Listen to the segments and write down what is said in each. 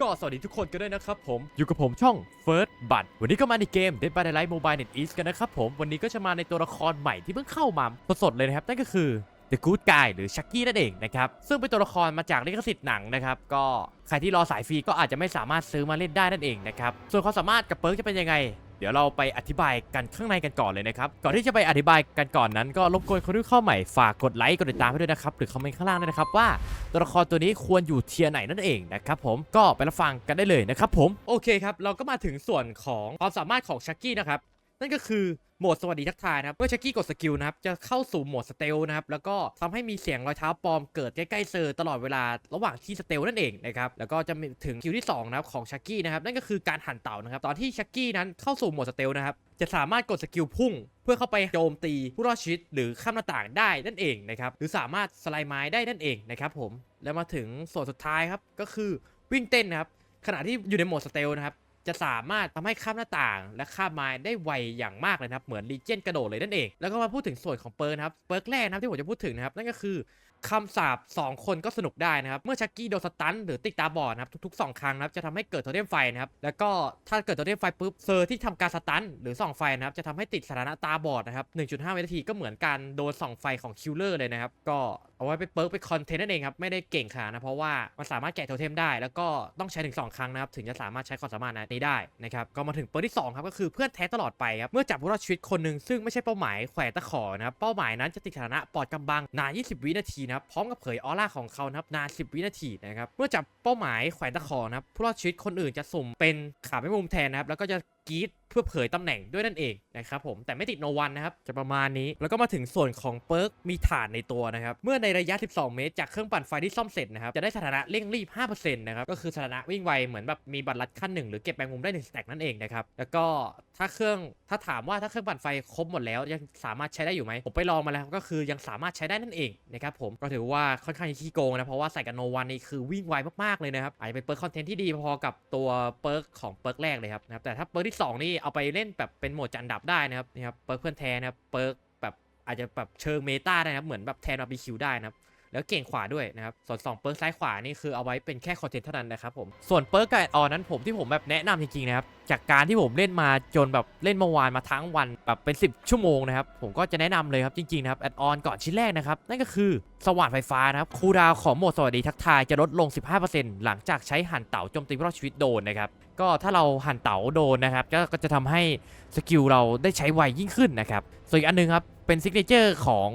ก็สวัสดีทุกคนกันด้วยนะครับผม อยู่กับผมช่อง First b u t วันนี้ก็มาในเกม Dead by Daylight Mobile Net East กันนะครับผม วันนี้ก็จะมาในตัวละครใหม่ที่เพิ่งเข้ามาสดๆเลยนะครับ นั่นก็คือ The Good Guy หรือชักกี้นั่นเองนะครับ ซึ่งเป็นตัวละครมาจากลิขสิทธิ์หนังนะครับ ก็ใครที่รอสายฟรีก็อาจจะไม่สามารถซื้อมาเล่นได้นั่นเองนะครับ ส่วนความสามารถกับเปิร์กจะเป็นยังไง เดี๋ยวเราไปอธิบายกันข้างในกันก่อนเลยนะครับ ก่อนที่จะไปอธิบายกันก่อนนั้น ก็รบกวนคนที่เข้าใหม่ฝากกดไลค์กดติดตามให้ด้วยนะครับ หรือคอมเมนต์ข้างล่างด้วยนะครับว่าตัวละครตัวนี้ควรอยู่เทียร์ไหนนั่นเองนะครับผมก็ไปรับฟังกันได้เลยนะครับผมโอเคครับเราก็มาถึงส่วนของความสามารถของชักกี้นะครับ นั่นก็คือโหมดสวัสดีทักทายนะครับ เมื่อชักกี้กดสกิลนะครับ จะเข้าสู่โหมดสเตลนะครับ แล้วก็ทำให้มีเสียงรอยเท้าปลอมเกิดใกล้ๆเซอร์ตลอดเวลาระหว่างที่สเตลนั่นเองนะครับ แล้วก็จะมีถึงคิวที่สองนะครับของชักกี้นะครับ นั่นก็คือการหันเต่านะครับ ตอนที่ชักกี้นั้นเข้าสู่โหมดสเตลนะครับ จะสามารถกดสกิลพุ่ง เพื่อเข้าไปโจมตีผู้รอดชีวิตหรือข้ามหน้าต่างได้นั่นเองนะครับ หรือสามารถสไลด์ไม้ได้นั่นเองนะครับผม แล้วมาถึงส่วนสุดท้ายครับ ก็คือวิ่งเต้นนะครับ ขณะที่อยู่ในโหมดสเตลนะครับ จะสามารถทำให้ข้ามหน้าต่าง และข้ามไม้ได้ไวอย่างมากเลยนะครับเหมือนลีเจนกระโดดเลยนั่นเอง แล้วก็มาพูดถึงส่วนของเปิร์นะครับเปิร์กแรกนะครับที่ผมจะพูดถึงนะครับนั่นก็คือคำสาป2คนก็สนุกได้นะครับ เมื่อชักกี้โดนสตันหรือติดตาบอดนะครับทุกๆ 2 ครั้งนะครับจะทำให้เกิดโทเทมไฟนะครับแล้วก็ถ้าเกิดโทเทมไฟปุ๊บเซอร์ที่ทำการสตันหรือส่องไฟนะครับจะทำให้ติดสถานะตาบอดนะครับ1.5วินาทีก็เหมือนการโดนส่องไฟของคิลเลอร์เลยนะครับก็เอาไว้ไปเปิร์กไปคอนเทนต์นั่นเองครับไม่ได้เก่งขนาดนะเพราะว่ามันสามารถแกะโทเทมได้ แล้วก็ต้องใช้ถึง 2 ครั้งนะครับถึงจะสามารถใช้ความสามารถนี้ได้นะครับก็มาถึงเปิร์กที่2ครับก็คือเพื่อนแท้ตลอดไปครับเมื่อจับผู้รอดชีวิตคนหนึ่งซึ่งไม่ใช่เป้าหมายแขวนตะขอนะครับเป้าหมายนั้นจะติดสถานะปอดกำบังนาน 20 วินาทีนะครับพร้อมกับเผยออร่าของเขานะครับนาน 10 วินาทีนะครับเมื่อจับเป้าหมายแขวนตะขอนะครับผู้รอดชีวิตคนอื่นจะสุ่มเป็นขาไม่มุมแทนนะครับแล้วก็จะกีดเพื่อเผยตำแหน่งด้วยนั่นเองนะครับผมแต่ไม่ติดโนวันนะครับ จะประมาณนี้แล้วก็มาถึงส่วนของเปิร์กมีฐานในตัวนะครับ เมื่อในระยะ 12 เมตร จากเครื่องปั่นไฟที่ซ่อมเสร็จนะครับ จะได้สถานะเร่งรีบ 5%นะครับก็คือสถานะวิ่งไวเหมือนแบบมีบัตรลัดขั้นหนึ่งหรือเก็บแมงมุมได้1สแต็กนั่นเองนะครับแล้วก็ถ้าเครื่องถ้าถามว่าถ้าเครื่องปั่นไฟครบหมดแล้วยังสามารถใช้ได้อยู่ไหมผมไปลองมาแล้วก็คือยังสามารถใช้ได้นั่นเองนะครับผมก็ถือว่าค่อนข้างขี้โกงนะเพราะว่าใส่กับโนวันนี่คือวิ่งไวมากๆเลยนะครับอาจจะเป็นเปิร์กคอนเทนต์ที่ดีพอกับตัวเปิร์กของเปิร์กแรกเลยครับนะครับแต่ถ้าเปิร์กที่สองนี่เอาไปเล่นแบบเป็นโหมดจันดับได้นะครับนี่ครับเปิร์กเพื่อนแทนนะครับเปิร์กแบบอาจจะแบบเชิงเมตาได้นะครับเหมือนแบบแทนบาร์บีคิวได้นะครับ แล้วเก่งขวาด้วยนะครับส่วน2เปิร์กซ้ายขวานี่คือเอาไว้เป็นแค่คอนเทนต์เท่านั้นนะครับผมส่วนเปิร์กไกออนนั้นผมที่ผมแบบแนะนำจริงๆนะครับจากการที่ผมเล่นมาจนแบบเล่นเมื่อวานมาทั้งวันแบบเป็น 10 ชั่วโมงนะครับผมก็จะแนะนำเลยครับจริงๆนะครับแอดออนก่อนชิ้นแรกนะครับนั่นก็คือสว่านไฟฟ้านะครับคูดาวของโหมดสวัสดีทักทายจะลดลง 15%หลังจากใช้หันเต่าโจมตีผู้รอดชีวิตโดนนะครับก็ถ้าเราหันเต่าโดนนะครับก็ก็จะทำให้สกิลเราได้ใช้ไวยิ่งขึ้นนะครับ ส่วนอีกอันหนึงครับเป็นซิกเนเจอร์ของ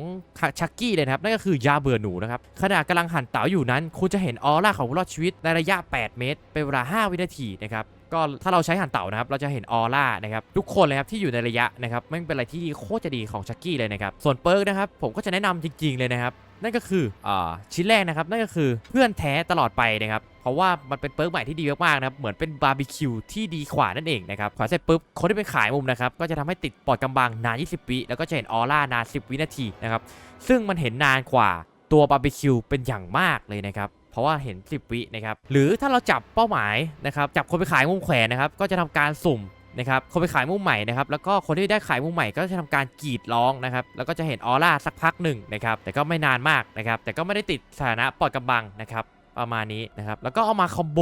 ชักกี้เลยนะครับนั่นก็คือยาเบื่อหนูนะครับขณะกำลังหั่นเต่าอยู่นั้น คุณจะเห็นออร่าของผู้รอดชีวิตในระยะ 8 เมตร เป็นเวลา 5 วินาทีนะครับ ก็ถ้าเราใช้หันเต่านะครับเราจะเห็นออร่านะครับทุกคนเลยครับที่อยู่ในระยะนะครับไม่เป็นอะไรที่โคตรจะดีของชักกี้เลยนะครับส่วนเปิร์กนะครับผมก็จะแนะนำจริง ๆเลยนะครับนั่นก็คืออ่าชิ้นแรกนะครับนั่นก็คือเพื่อนแท้ตลอดไปนะครับเพราะว่ามันเป็นเปิร์กใหม่ที่ดีมากๆนะครับเหมือนเป็นบาร์บีคิวที่ดีกว่านั่นเองนะครับขวาเสร็จปุ๊บคนที่เป็นขายมุมนะครับก็จะทำให้ติดปอดกำบังนาน 20 วิแล้วก็จะเห็นออร่านาน 10 วินาทีนะครับซึ่งมันเห็นนานกว่าตัวบาร์บีคิวเป็นอย่างมากเลยนะครับ ราะว่าเห็น 10 วินะครับหรือถ้าเราจับเป้าหมายนะครับจับคนไปขายมุมแขวนนะครับก็จะทำการสุ่มนะครับคนไปขายมุมใหม่นะครับแล้วก็คนที่ได้ขายมุมใหม่ก็จะทำการกรีดร้องนะครับแล้วก็จะเห็นออร่าสักพักหนึ่งนะครับแต่ก็ไม่นานมากนะครับแต่ก็ไม่ได้ติดสถานะปลอดกำบังนะครับประมาณนี้นะครับแล้วก็เอามาคอมโบ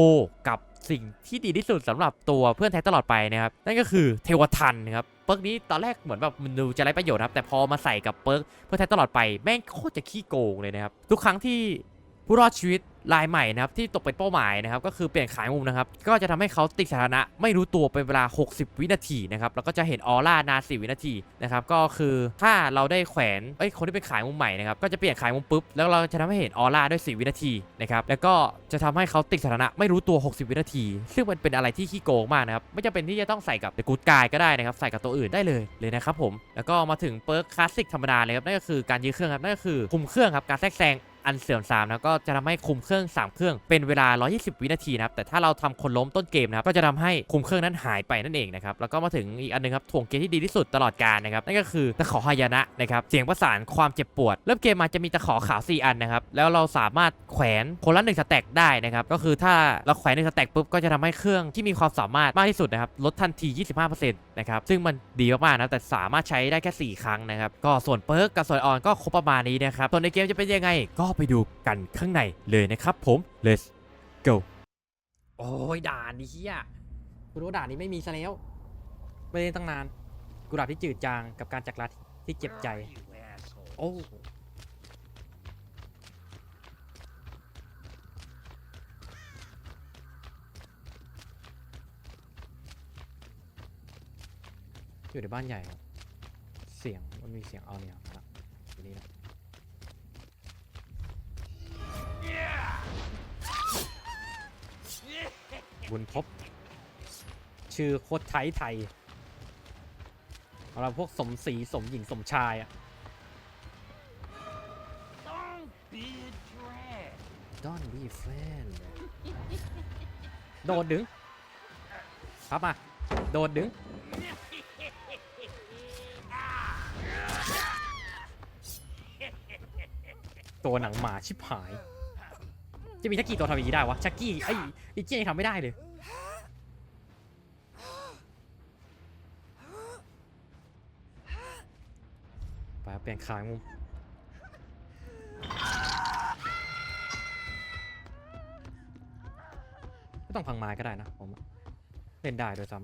กับสิ่งที่ดีที่สุดสำหรับตัวเพื่อนแท้ตลอดไปนะครับนั่นก็คือเทวทันนะครับเปิร์กนี้ตอนแรกเหมือนแบบมันดูจะไร้ประโยชน์ครับแต่พอมาใส่กับเปิร์กเพื่อนแท้ตลอดไปแม่งโคตรจะขี้โกงเลยนะครับทุกครั้งที่ผู้รอดชีวิต รายใหม่นะครับที่ตกเป็นเป้าหมายนะครับก็คือเปลี่ยนขายมุมนะครับก็จะทำให้เขาติดสถานะไม่รู้ตัวเป็นเวลา 60 วินาทีนะครับแล้วก็จะเห็นออร่านาน4วินาทีนะครับก็คือถ้าเราได้แขวนเอ้ยคนที่เป็นขายมุมใหม่นะครับก็จะเปลี่ยนขายมุมปุ๊บแล้วเราจะทำให้เห็นออร่าด้วย4วินาทีนะครับแล้วก็จะทำให้เขาติดสถานะไม่รู้ตัว 60 วินาที ซึ่งมันเป็นอะไรที่ขี้โกงมากนะครับไม่จำเป็นที่จะต้องใส่กับ The Good Guy ก็ได้นะครับใส่กับตัวอื่นได้เลยเลยนะครับผมแล้วก็มาถึงเปิร์กคลาสสิกธรรมดาเลยครับนั่นก็คือการยื้อเครื่องครับนั่นก็คือคุมเครื่องครับการแทรกแซง อันเสื่อมทรามนะก็จะทำให้คุมเครื่อง 3 เครื่องเป็นเวลา 120 วินาทีนะครับแต่ถ้าเราทำคนล้มต้นเกมนะครับก็จะทำให้คุมเครื่องนั้นหายไปนั่นเองนะครับแล้วก็มาถึงอีกอันหนึงครับถ่วงเกมที่ดีที่สุดตลอดการนะครับนั่นก็คือตะขอหายนะนะครับเสียงประสานความเจ็บปวด เริ่มเกมมาจะมีตะขอขาว4อันนะครับแล้วเราสามารถแขวนคนละหนึ่งสแต็กได้นะครับก็คือถ้าเราแขวนหนึ่งสแต็กปุ๊บก็จะทำให้เครื่องที่มีความสามารถมากที่สุดนะครับลดทันที 25%นะครับซึ่งมันดีมากๆนะแต่สามารถใช้ได้แค่ 4 ครั้งนะครับก็ส่วนเปิร์กกับส่วนออนก็ครบประมาณนี้นะครับส่วนในเกมจะเป็นยังไงก็ไปดูกันข้างในเลยนะครับผม let's go โอ้ยด่านนี่เฮียกูรู้ว่าด่านนี้ไม่มีซะแล้ว ไม่ได้ตั้งนานกุหลาบที่จืดจางกับการจักรลาที่เจ็บใจ โอ้อยู่ในบ้านใหญ่ เสียงมันมีเสียงเอาเนี่ยครับอยู่นี่นะ บุญพบชื่อโคตรไทยไทยเราพวกสมศรีสมหญิงสมชายอะ Don't be a drag. Don't be friend โดดดึงครับมา โดดดึง ตัวหนังหมาชิบหาย จะมีชักกี้ตัวทำอย่างนี้ได้วะชักกี้ไอ้ไอ้เจ๊ยังทำไม่ได้เลยไปเปลี่ยนขางมุมไม่ต้องพังไม้ก็ได้นะผมเล่นได้โดยซ้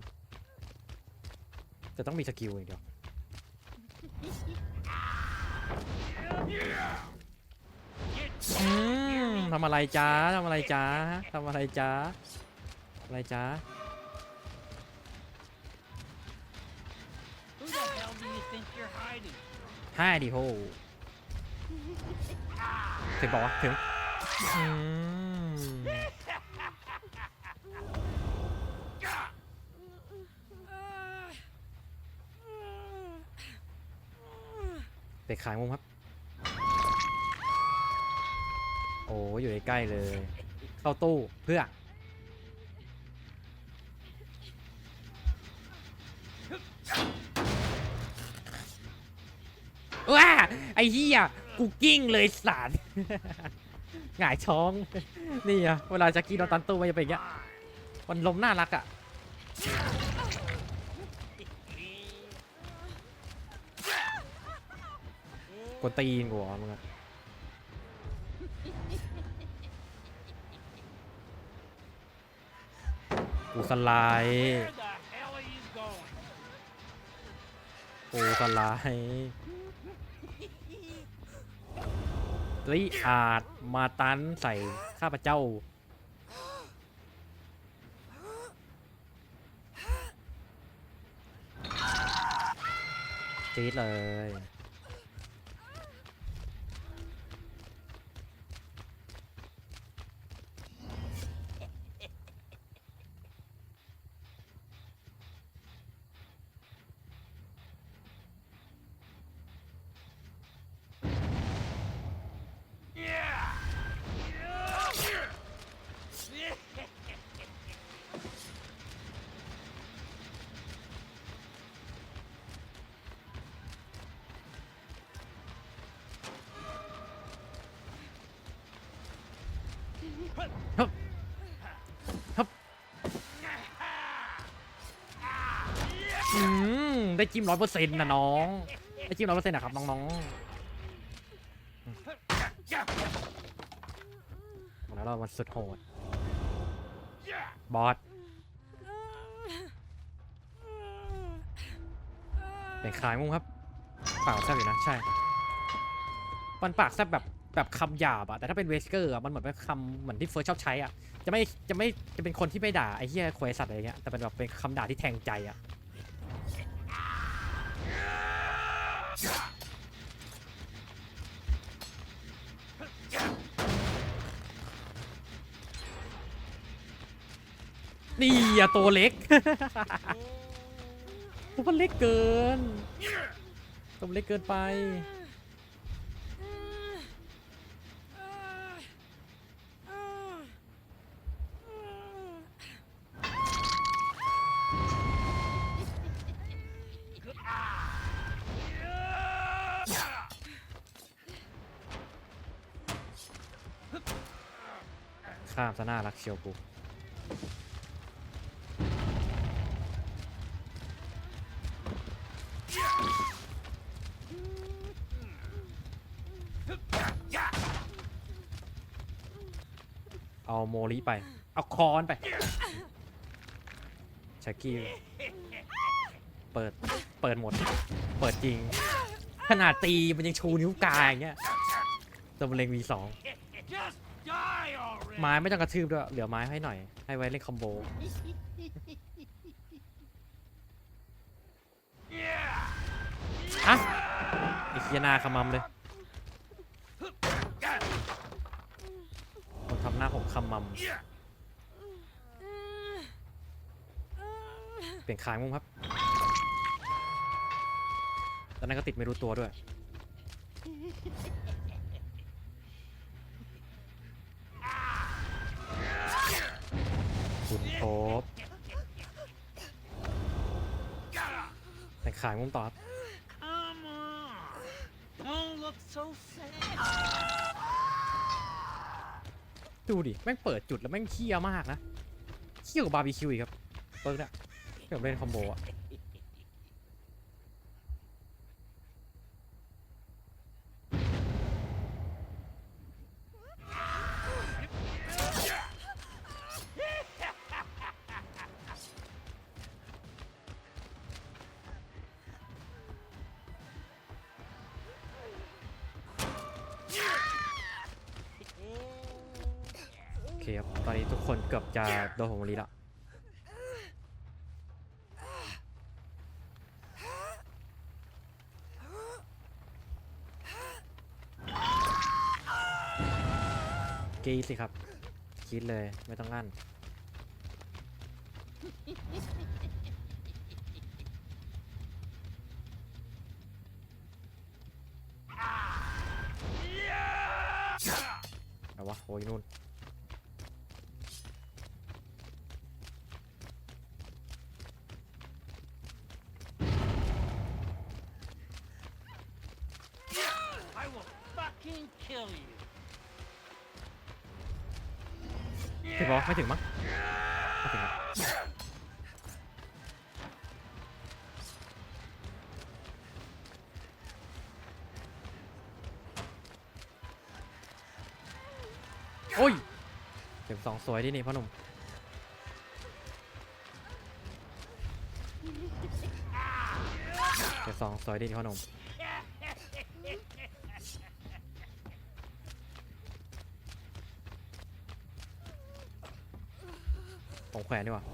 ำแต่ต้องมีสกิลอย่างเดียวอืม ทำอะไรจ้าทำอะไรจ้าทำอะไรจ้าอะไรจ้า Who the hell do you think you're hiding? ห้าดิโหถึงบอกว่าถึงอืมเตะขายมุมครับ อ้อยู่ใกล้ๆเลย เข้าตู้เพื่อ ว้า ไอ้เหี้ยกูกิ้งเลยสาร หงายท้อง นี่อะเวลาจะกินเราตันตู้มันจะเป็นอย่างเงี้ยมันลมน่ารักอะกวนตีนกูเหรอมึงอะ กูสไลด์กูสไลด์ริอาจมาตันใส่ข้าพเจ้า จี๊ดเลย อืมได้จิ้มร้อยเปอร์เซ็นต์นะน้องได้จิ้มร้อยเปอร์เซ็นต์นะครับน้องๆอืมแล้วเรามันสุดโหดบอสเป็นขายมุ้งครับปากแซบอยู่นะใช่มันปากแซบแบบ แบบคำหยาบอะแต่ถ้าเป็นเวสเกอร์อะมันเหมือนเป็นคำเหมือนที่เฟิร์สชอบใช้อะจะไม่จะไม่จะเป็นคนที่ไม่ด่าไอ้เหี้ยควายสัตว์อะไรเงี้ยแต่เป็นแบบเป็นคำด่าที่แทงใจอะนี่อะตัวเล็กตัวมันเล็กเกินตัวเล็กเกินไป ข้ามซะน่ารักเชียวกูเอาโมริไป เอาคอนไปชักกี้เปิด เปิดหมด เปิดจริง ขนาดตีมันยังชูนิ้วกลางอย่างเงี้ยตัวมันเล็ง V2 Just. ไม้ไม่ต้องกระทืบด้วยเหลือไม้ให้หน่อย ให้ไว้เล่นคอมโบ Yeah. อะไอ้เคียหนาขมำเลย คนทำหน้าผมขมำเปลี่ยนขายมุมครับ ตอนนั้นก็ติดไม่รู้ตัวด้วย คุณโทบแต่งขายมุมต่อบ Come on. Don't look so sad. ดูดิ แม่งเปิดจุดแล้วแม่งเคี้ยมากนะ เคี้ยวกับบาร์บีคิวอีกครับเปิร์กเนี่ยเกือบเล่นคอมโบอะ เคครับ ตอนนี้ทุกคนเกือบจะโดนผมรีละกรีดสิครับกรีดเลยไม่ต้องงั้นเอาวะโอ้ยนู่น ถึงปะไม่ถึงมั้งไม่ถึงโอ้ยเข็มสองสวยดีนี่พ่อหนุ่มเข็มสองสวยดีนี่พ่อหนุ่มผมแขว นดีกว่า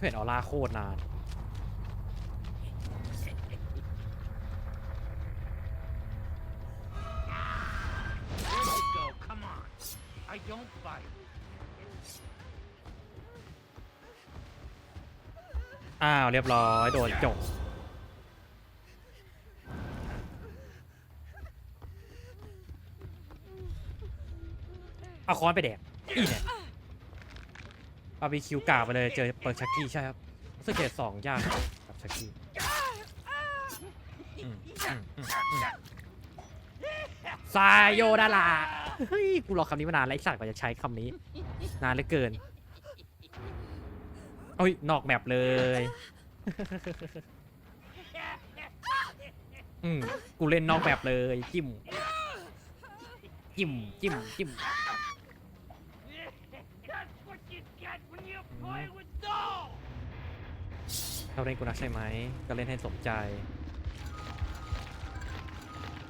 เห็นออร่าโคตรนาน อ้าวเรียบร้อยโดนจบเอาค้อนไปแดกอีเนี่ยบาร์บีคิวกาไปเลยเจอเปิดชักกี้ใช่ครับสเกตสองยากกับชักกี้ซายโยดาลาเฮ้ยกูรอคำนี้มานานแล้วไอ้สัตว์กว่าจะใช้คำนี้ นานเหลือเกิน เอ้ยนอกแมปเลย อืมกูเล่นนอกแบบเลย จิ้ม จิ้ม จิ้ม จิ้ม That's what you get when you play with dolls. เราเล่นกูนักใช่ไหม ก็เล่นให้สมใจ